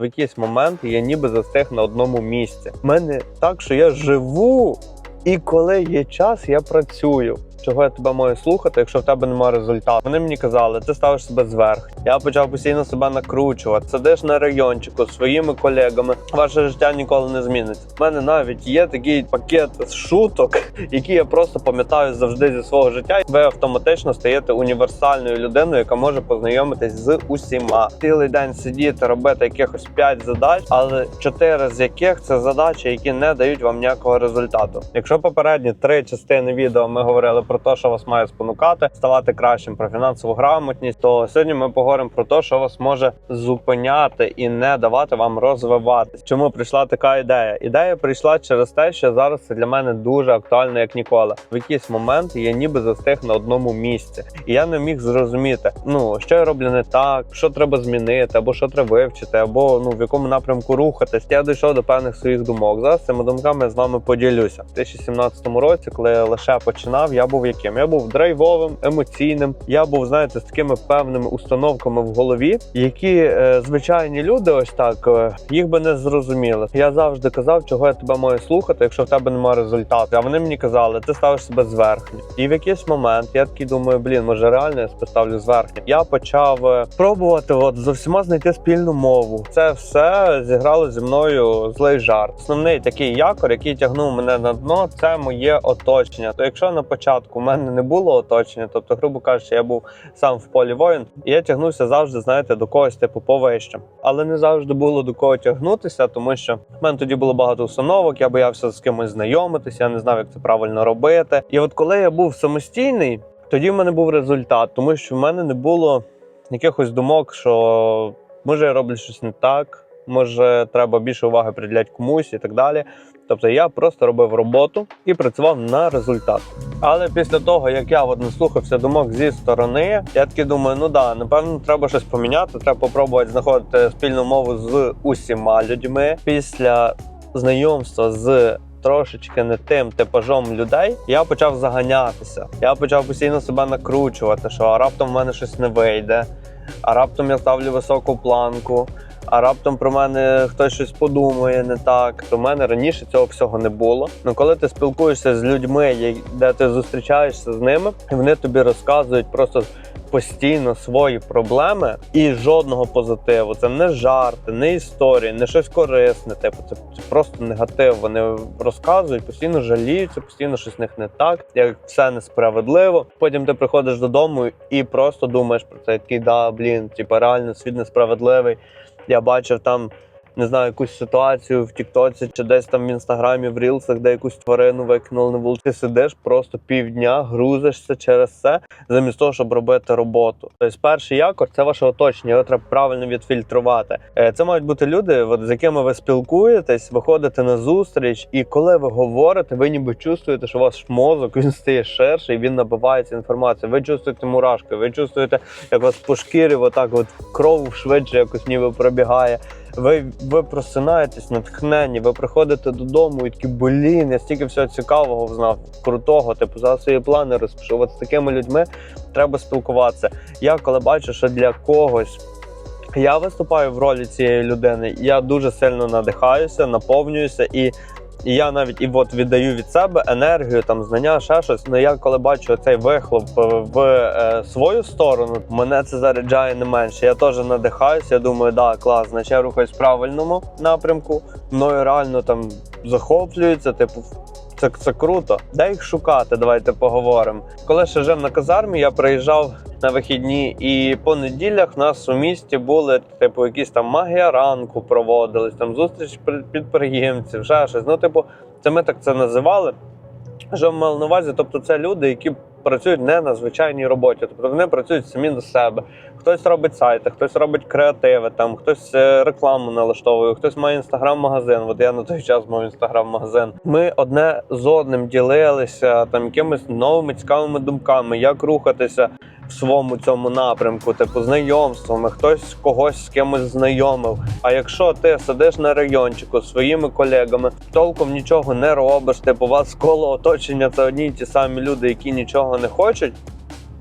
В якийсь момент я ніби застиг на одному місці. У мене так, що я живу, і коли є час, я працюю. Чого я тебе маю слухати, якщо в тебе немає результату? Вони мені казали, ти ставиш себе зверх. Я почав постійно себе накручувати. Сидиш на райончику зі своїми колегами. Ваше життя ніколи не зміниться. У мене навіть є такий пакет шуток, які я просто пам'ятаю завжди зі свого життя. Ви автоматично стаєте універсальною людиною, яка може познайомитись з усіма. Цілий день сидіти, робити якихось 5 задач, але 4 з яких це задачі, які не дають вам ніякого результату. Якщо попередні три частини відео ми говорили про те, що вас має спонукати, ставати кращим про фінансову грамотність, то сьогодні ми поговоримо про те, що вас може зупиняти і не давати вам розвиватись. Чому прийшла така ідея? Ідея прийшла через те, що зараз це для мене дуже актуально, як ніколи. В якийсь момент я ніби застиг на одному місці, і я не міг зрозуміти, ну що я роблю не так, що треба змінити, або що треба вивчити, або ну в якому напрямку рухатись. Я дійшов до певних своїх думок. Зараз цими думками я з вами поділюся. У 2017 році, коли я лише починав, я був яким? Я був драйвовим, емоційним. Я був, знаєте, з такими певними установками в голові, які е, звичайні люди, ось так е, їх би не зрозуміли. Я завжди казав, чого я тебе маю слухати, якщо в тебе немає результату. А вони мені казали, ти ставиш себе зверхньо. І в якийсь момент я такий думаю, блін, може реально я себе ставлю зверхньо. Я почав е, пробувати от з усіма знайти спільну мову. Це все зіграло зі мною злий жарт. Основний такий якор, який тягнув мене на дно, це моє оточення. То якщо на початку у мене не було оточення, тобто, грубо кажучи, я був сам в полі воїн, і я тягнувся завжди, знаєте, до когось типу повище. Але не завжди було до кого тягнутися, тому що в мене тоді було багато установок, я боявся з кимось знайомитися, я не знав, як це правильно робити. І от коли я був самостійний, тоді в мене був результат, тому що в мене не було якихось думок, що може я роблю щось не так, може треба більше уваги приділяти комусь і так далі. Тобто я просто робив роботу і працював на результат. Але після того, як я от наслухався думок зі сторони, я таки думаю, ну да, напевно, треба щось поміняти. Треба попробувати знаходити спільну мову з усіма людьми. Після знайомства з трошечки не тим типажом людей, я почав заганятися. Я почав постійно себе накручувати, що раптом в мене щось не вийде, а раптом я ставлю високу планку. А раптом про мене хтось щось подумає не так. В мене раніше цього всього не було. Ну коли ти спілкуєшся з людьми, де ти зустрічаєшся з ними, і вони тобі розказують просто постійно свої проблеми і жодного позитиву. Це не жарти, не історії, не щось корисне. Типу, це, це просто негатив. Вони розказують, постійно жаліються, постійно щось в них не так, як все несправедливо. Потім ти приходиш додому і просто думаєш про це. Такий, да, блін, типу, реально світ несправедливий. Я бачив там. Не знаю, якусь ситуацію в Тіктоці чи десь там в інстаграмі, в рілсах, де якусь тварину викинули на вулиці. Ти сидиш просто півдня, грузишся через це, замість того, щоб робити роботу. Тобто, перший якор це ваше оточення, його треба правильно відфільтрувати. Е, Це мають бути люди, от, з якими ви спілкуєтесь, виходите на зустріч, і коли ви говорите, ви ніби чувствуєте, що ваш мозок він стає ширший, він набивається інформацією. Ви чувствуєте мурашки, ви чувствуєте, як вас по шкірі, отак, от кров швидше якось ніби пробігає. Ви, ви просинаєтесь натхнені, ви приходите додому і такі, блін, я стільки всього цікавого взнав, крутого, типу за свої плани розпишу. От з такими людьми треба спілкуватися. Я коли бачу, що для когось я виступаю в ролі цієї людини, я дуже сильно надихаюся, наповнююся і. І я навіть і от віддаю від себе енергію, там знання, ще щось. Ну я коли бачу цей вихлоп е, в е, свою сторону, мене це заряджає не менше. Я теж надихаюся. Я думаю, да, клас, значить я рухаюсь в правильному напрямку. Мною реально там захоплюються. Типу, це, це круто. Де їх шукати? Давайте поговоримо. Коли ще жив на казармі, я приїжджав на вихідні, і по неділях нас у місті були типу якісь там магія ранку проводились, там зустріч під- підприємців, ще щось. Ну, типу, це ми так це називали. Що мали на увазі? Тобто, це люди, які працюють не на звичайній роботі, тобто вони працюють самі на себе. Хтось робить сайти, хтось робить креативи, там хтось е, рекламу налаштовує, хтось має інстаграм-магазин. От я на той час мав інстаграм-магазин. Ми одне з одним ділилися там якимись новими цікавими думками, як рухатися своєму цьому напрямку, типу знайомствами, хтось когось з кимось знайомив. А якщо ти сидиш на райончику зі своїми колегами, толком нічого не робиш, типу у вас коло оточення це одні й ті самі люди, які нічого не хочуть.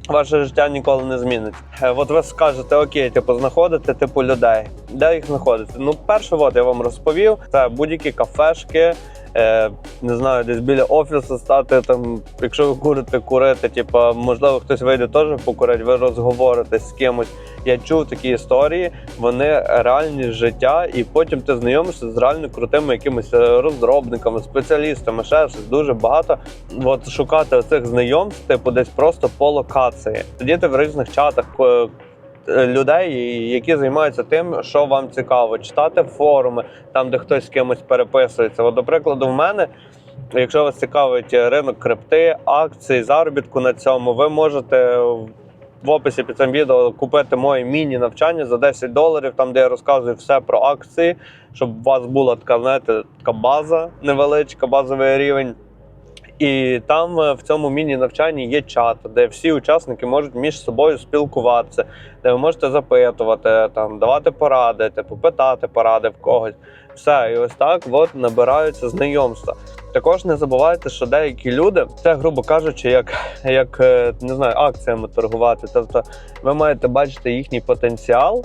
ваше життя ніколи не зміниться. Е, От ви скажете, окей, типу, знаходите типу людей. Де їх знаходити? Ну, перше, от я вам розповів, це будь-які кафешки. Е, не знаю, десь біля офісу стати там, якщо ви курите, курити, типу, можливо, хтось вийде теж покурити, ви розговоритесь з кимось. Я чув такі історії, вони реальні життя, і потім ти знайомишся з реально крутими якимись е, розробниками, спеціалістами, ще щось дуже багато. От шукати оцих знайомств, типу, десь просто по локації. Сидіти в різних чатах. Людей, які займаються тим, що вам цікаво, читати форуми, там, де хтось з кимось переписується. От, до прикладу, в мене, якщо вас цікавить ринок крипти, акцій, заробітку на цьому, ви можете в описі під цим відео купити моє міні-навчання за 10 доларів, там де я розказую все про акції, щоб у вас була така, знаєте, така база невеличка, базовий рівень. І там е, в цьому міні-навчанні є чат, де всі учасники можуть між собою спілкуватися, де ви можете запитувати, там, давати поради, типу, питати поради в когось. Все, і ось так от набираються знайомства. Також не забувайте, що деякі люди, це, грубо кажучи, як, як е, не знаю, акціями торгувати. Тобто ви маєте бачити їхній потенціал,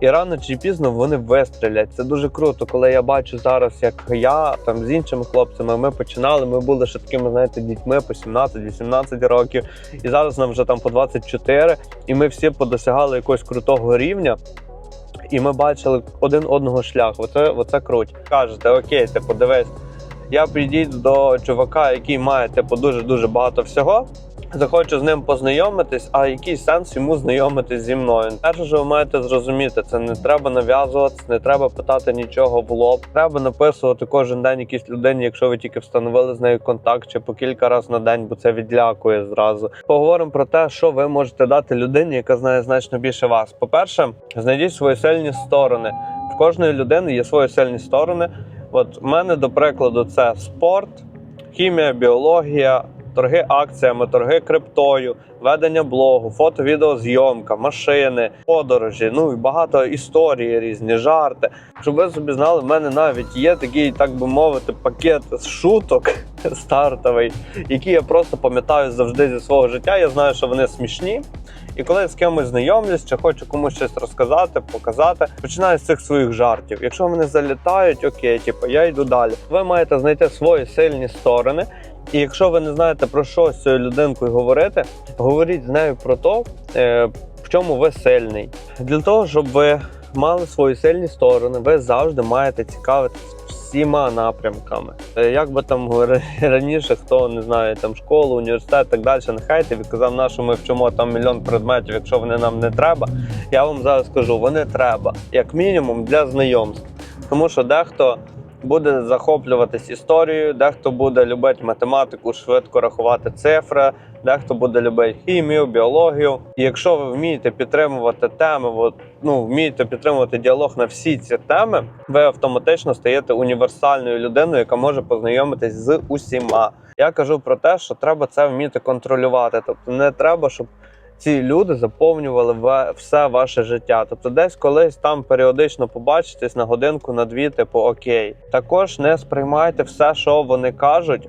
і рано чи пізно вони вистрілять. Це дуже круто, коли я бачу зараз, як я там з іншими хлопцями. Ми починали. Ми були ще такими, знаєте, дітьми по 17-18 років, і зараз нам вже там по 24, і ми всі подосягали якогось крутого рівня. І ми бачили один одного шляху. Оце, оце круть. Кажете, окей, типу, дивись, я підійду до чувака, який має типу дуже дуже багато всього. Захочу з ним познайомитись, а який сенс йому знайомитись зі мною? Перше, що ви маєте зрозуміти, це не треба нав'язуватися, не треба питати нічого в лоб. Треба написувати кожен день якійсь людині, якщо ви тільки встановили з нею контакт, чи по кілька разів на день, бо це відлякує зразу. Поговоримо про те, що ви можете дати людині, яка знає значно більше вас. По-перше, знайдіть свої сильні сторони. В кожної людини є свої сильні сторони. От в мене, до прикладу, це спорт, хімія, біологія, торги акціями, торги криптою, ведення блогу, фото, відеозйомка, машини, подорожі. Ну і багато історії різні, жарти. Щоб ви собі знали, в мене навіть є такий, так би мовити, пакет з шуток стартовий, який я просто пам'ятаю завжди зі свого життя. Я знаю, що вони смішні. І коли я з кимось знайомлюсь, чи хочу комусь щось розказати, показати, починаю з цих своїх жартів. Якщо вони залітають, окей, типу, я йду далі. Ви маєте знайти свої сильні сторони. І якщо ви не знаєте про що з цією людинкою говорити, говоріть з нею про те, е, в чому ви сильний. Для того, щоб ви мали свої сильні сторони, ви завжди маєте цікавитись всіма напрямками. Е, Як би там раніше, хто не знає, там школу, університет, так далі, нехай ти казав, на що ми вчимо там мільйон предметів, якщо вони нам не треба. Я вам зараз скажу, вони треба, як мінімум, для знайомств. Тому що дехто буде захоплюватись історією, дехто буде любити математику, швидко рахувати цифри, дехто буде любити хімію, біологію. І якщо ви вмієте підтримувати теми, от, ну вмієте підтримувати діалог на всі ці теми, ви автоматично стаєте універсальною людиною, яка може познайомитись з усіма. Я кажу про те, що треба це вміти контролювати. Тобто не треба, щоб ці люди заповнювали ва- все ваше життя. Тобто, десь колись там періодично побачитесь на годинку, на дві, типу окей. Також не сприймайте все, що вони кажуть.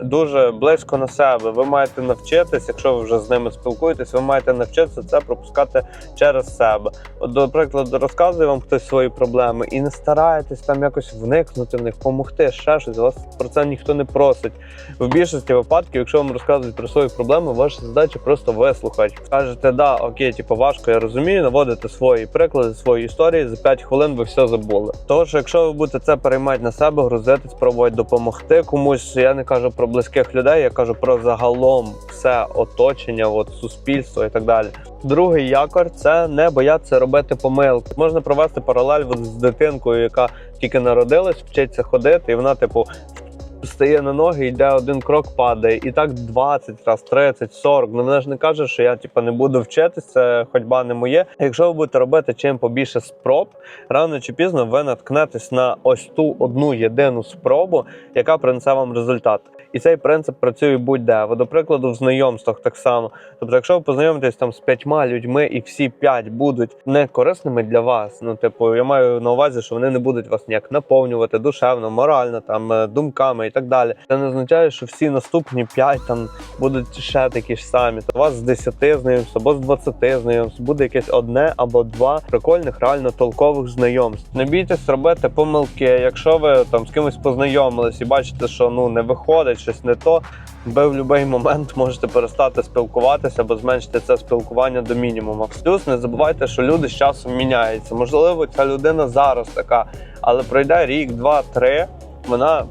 Дуже близько на себе. Ви маєте навчитись, якщо ви вже з ними спілкуєтесь, ви маєте навчитися це пропускати через себе. От, до прикладу, розказує вам хтось свої проблеми, і не стараєтесь там якось вникнути в них, допомогти, ще щось. Вас про це ніхто не просить. В більшості випадків, якщо вам розказують про свої проблеми, ваша задача просто вислухати. Кажете, да, окей, типу, важко, я розумію, наводите свої приклади, свої історії. За 5 хвилин ви все забули. Що якщо ви будете це переймати на себе, грузити, спробувати допомогти комусь, я не кажу про близьких людей, я кажу про загалом все оточення, от суспільство і так далі. Другий якор це не боятися робити помилки. Можна провести паралель от з дитинкою, яка тільки народилась, вчиться ходити, і вона, типу, стає на ноги, йде один крок, падає, і так 20 раз, 30, 40. Ну вона ж не каже, що я типу, не буду вчитися, ходьба не моє. Якщо ви будете робити чим побільше спроб, рано чи пізно ви наткнетесь на ось ту одну єдину спробу, яка принесе вам результат. І цей принцип працює будь-де. От, до прикладу, в знайомствах так само. Тобто, якщо ви познайомитесь там з п'ятьма людьми, і всі п'ять будуть не корисними для вас, ну типу, я маю на увазі, що вони не будуть вас ніяк наповнювати душевно, морально, там е, думками і так далі. Це не означає, що всі наступні п'ять там будуть ще такі ж самі. То вас з 10 знайомств або з 20 знайомств буде якесь одне або два прикольних, реально толкових знайомств. Не бійтесь робити помилки. Якщо ви там з кимось познайомились і бачите, що ну не виходить щось не то. Ви в будь-який момент можете перестати спілкуватися або зменшити це спілкування до мінімуму. Плюс не забувайте, що люди з часом міняються. Можливо, ця людина зараз така, але пройде рік, два, три. Вона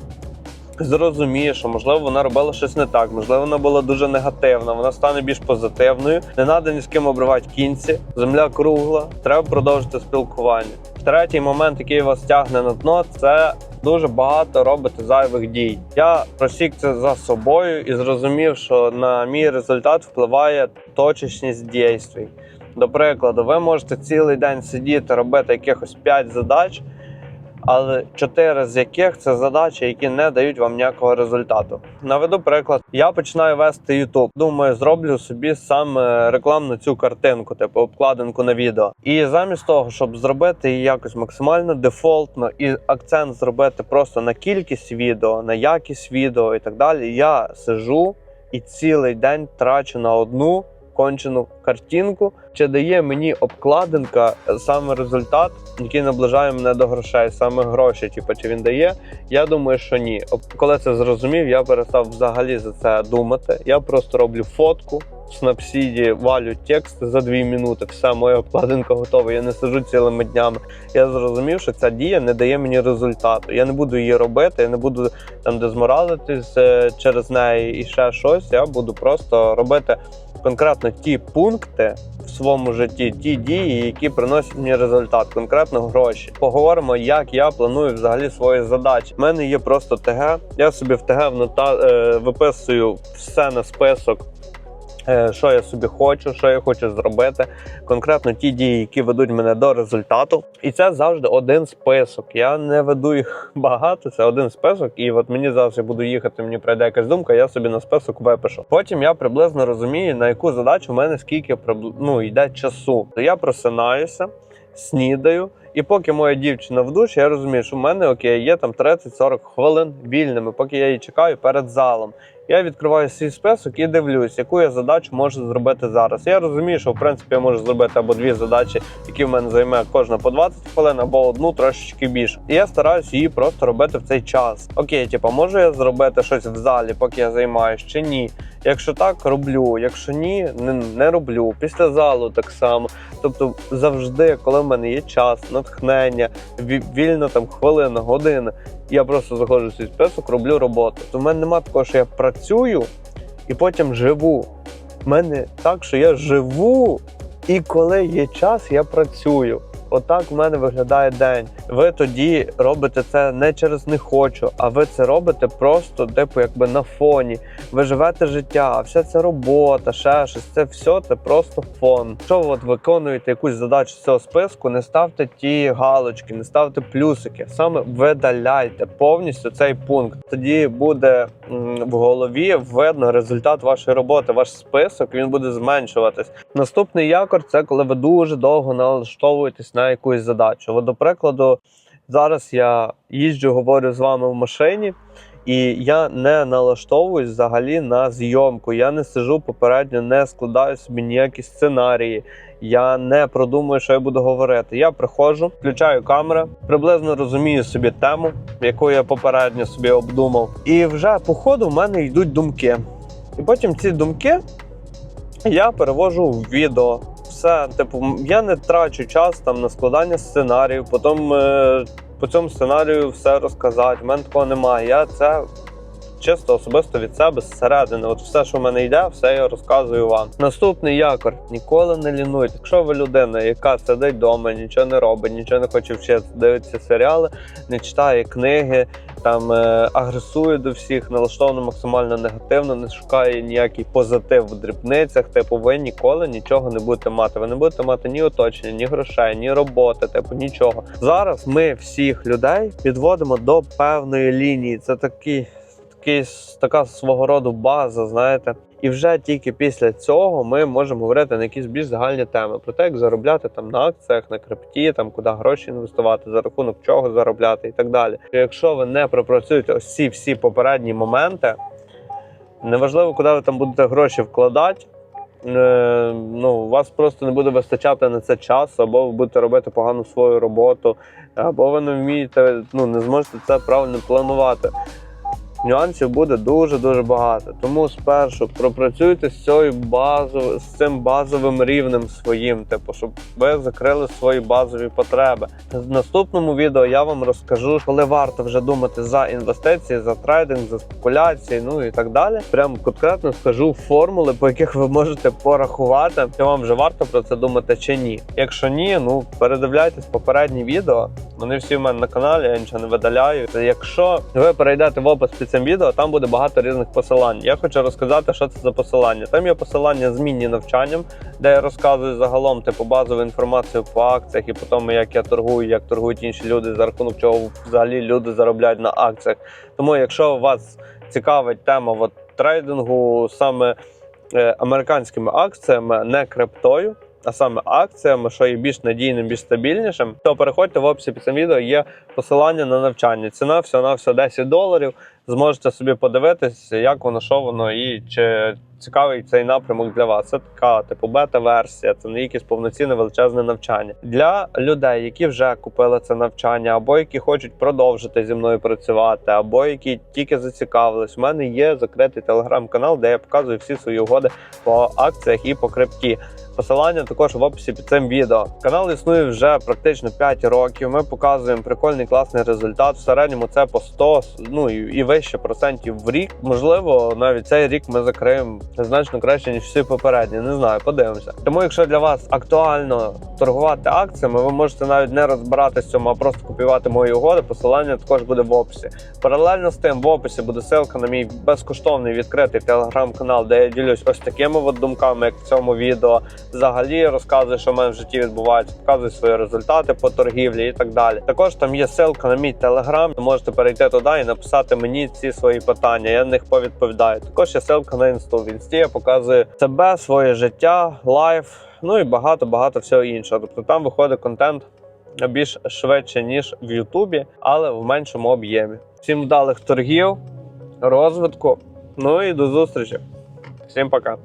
зрозуміє, що можливо вона робила щось не так, можливо, вона була дуже негативна, вона стане більш позитивною. Не треба ні з ким обривати кінці. Земля кругла, треба продовжити спілкування. Третій момент, який вас тягне на дно, це дуже багато робити зайвих дій. Я просік це за собою і зрозумів, що на мій результат впливає точечність дій. До прикладу, ви можете цілий день сидіти, робити якихось 5 задач, але 4 з яких це задачі, які не дають вам ніякого результату. Наведу приклад, я починаю вести YouTube. Думаю, зроблю собі саме рекламну цю картинку, типу обкладинку на відео. І замість того, щоб зробити її якось максимально дефолтно і акцент зробити просто на кількість відео, на якість відео і так далі, я сижу і цілий день трачу на одну кончену картинку, чи дає мені обкладинка е, саме результат, який наближає мене до грошей, саме гроші, типу, чи він дає. Я думаю, що ні. Коли це зрозумів, я перестав взагалі за це думати. Я просто роблю фотку. В Снапсіді валю текст за дві минути. Все, моя обкладинка готова. Я не сиджу цілими днями. Я зрозумів, що ця дія не дає мені результату. Я не буду її робити, я не буду там дезморалитись е, через неї і ще щось. Я буду просто робити конкретно ті пункти в своєму житті, ті дії, які приносять мені результат, конкретно гроші. Поговоримо, як я планую взагалі свої задачі. У мене є просто ТГ. Я собі в ТГ внота, е, виписую все на список. Е, Що я собі хочу, що я хочу зробити, конкретно ті дії, які ведуть мене до результату, і це завжди один список. Я не веду їх багато, це один список. І от мені зараз я буду їхати, мені прийде якась думка, я собі на список випишу. Потім я приблизно розумію, на яку задачу в мене скільки ну, йде часу. То я просинаюся, снідаю. І поки моя дівчина в душі, я розумію, що в мене окей, є там 30-40 хвилин вільними, поки я її чекаю перед залом. Я відкриваю свій список і дивлюсь, яку я задачу можу зробити зараз. Я розумію, що в принципі я можу зробити або дві задачі, які в мене займе кожна по 20 хвилин, або одну трошечки більше. І я стараюсь її просто робити в цей час. Окей, типу, можу я зробити щось в залі, поки я займаюсь, чи ні? Якщо так, роблю. Якщо ні, не, не роблю. Після залу так само. Тобто, завжди, коли в мене є час, натхнення, вільно там хвилина, година, я просто заходжу в свій список, роблю роботу. То в мене немає такого, що я працюю і потім живу. У мене так, що я живу, і коли є час, я працюю. Отак в мене виглядає день. Ви тоді робите це не через не хочу, а ви це робите просто, типу, якби на фоні. Ви живете життя, вся ця робота, ще щось, це все це просто фон. Якщо ви от виконуєте якусь задачу з цього списку, не ставте ті галочки, не ставте плюсики. Саме видаляйте повністю цей пункт. Тоді буде в голові видно результат вашої роботи. Ваш список він буде зменшуватись. Наступний якор це коли ви дуже довго налаштовуєтесь на якусь задачу. От, до прикладу, зараз я їжджу, говорю з вами в машині. І я не налаштовуюсь взагалі на зйомку. Я не сижу попередньо, не складаю собі ніякі сценарії. Я не продумую, що я буду говорити. Я приходжу, включаю камеру, приблизно розумію собі тему, яку я попередньо собі обдумав. І вже по ходу в мене йдуть думки. І потім ці думки я перевожу в відео. Все, типу, я не трачу час там на складання сценарію, потім е, по цьому сценарію все розказати. У мене такого немає. Я це чисто особисто від себе зсередини. От все, що в мене йде, все я розказую вам. Наступний якор: ніколи не лінуйте. Якщо ви людина, яка сидить вдома, нічого не робить, нічого не хоче вчити, дивиться серіали, не читає книги, там е, агресує до всіх, налаштовано максимально негативно, не шукає ніякий позитив в дрібницях. Типу, ви ніколи нічого не будете мати. Ви не будете мати ні оточення, ні грошей, ні роботи, типу нічого. Зараз ми всіх людей підводимо до певної лінії. Це такий. Якийсь така свого роду база, знаєте. І вже тільки після цього ми можемо говорити на якісь більш загальні теми про те, як заробляти там на акціях, на крипті, там куди гроші інвестувати, за рахунок чого заробляти і так далі. Якщо ви не пропрацюєте ось ці всі попередні моменти, неважливо, куди ви там будете гроші вкладати. е, Ну, у вас просто не буде вистачати на це часу, або ви будете робити погану свою роботу, або ви не вмієте, ну не зможете це правильно планувати. Нюансів буде дуже дуже багато. Тому спершу пропрацюйте з цією базовою, з цим базовим рівнем своїм, типу, щоб ви закрили свої базові потреби. В наступному відео я вам розкажу, коли варто вже думати за інвестиції, за трейдинг, за спекуляції, ну і так далі. Прям конкретно скажу формули, по яких ви можете порахувати, чи вам вже варто про це думати чи ні. Якщо ні, ну передивляйтесь попередні відео. Вони всі в мене на каналі, я нічого не видаляю. Якщо ви перейдете в опис під цим відео, там буде багато різних посилань. Я хочу розказати, що це за посилання. Там є посилання змінні навчанням, де я розказую загалом типу базову інформацію по акціях і по тому, як я торгую, як торгують інші люди, за рахунок чого взагалі люди заробляють на акціях. Тому, якщо вас цікавить тема от, трейдингу саме е, американськими акціями, не криптою. А саме акціями, що є більш надійним, більш стабільнішим, то переходьте в описі під цим відео. Є посилання на навчання. Ціна всього на все 10 доларів. Зможете собі подивитись, як воно, що воно, і чи цікавий цей напрямок для вас. Це така типу бета-версія, це не якесь повноцінне величезне навчання для людей, які вже купили це навчання, або які хочуть продовжити зі мною працювати, або які тільки зацікавились. У мене є закритий телеграм-канал, де я показую всі свої угоди по акціях і по крипті. Посилання також в описі під цим відео. Канал існує вже практично 5 років. Ми показуємо прикольний класний результат. В середньому це по 100, ну і, вище процентів в рік. Можливо, навіть цей рік ми закриємо значно краще ніж всі попередні. Не знаю, подивимося. Тому, якщо для вас актуально торгувати акціями, ви можете навіть не розбиратися в цьому, а просто купувати мої угоди. Посилання також буде в описі. Паралельно з тим в описі буде ссылка на мій безкоштовний відкритий телеграм-канал, де я ділюсь ось такими от думками, як в цьому відео. Взагалі розказую, що в мене в житті відбувається, показую свої результати по торгівлі і так далі. Також там є ссылка на мій телеграм. Можете перейти туди і написати мені ці свої питання. Я на них повідповідаю. Також є ссылка на інсту. В інсті я показую себе, своє життя, лайф, ну і багато багато всього іншого. Тобто там виходить контент більш швидше ніж в Ютубі, але в меншому об'ємі. Всім вдалих торгів, розвитку. Ну і до зустрічі. Всім пока.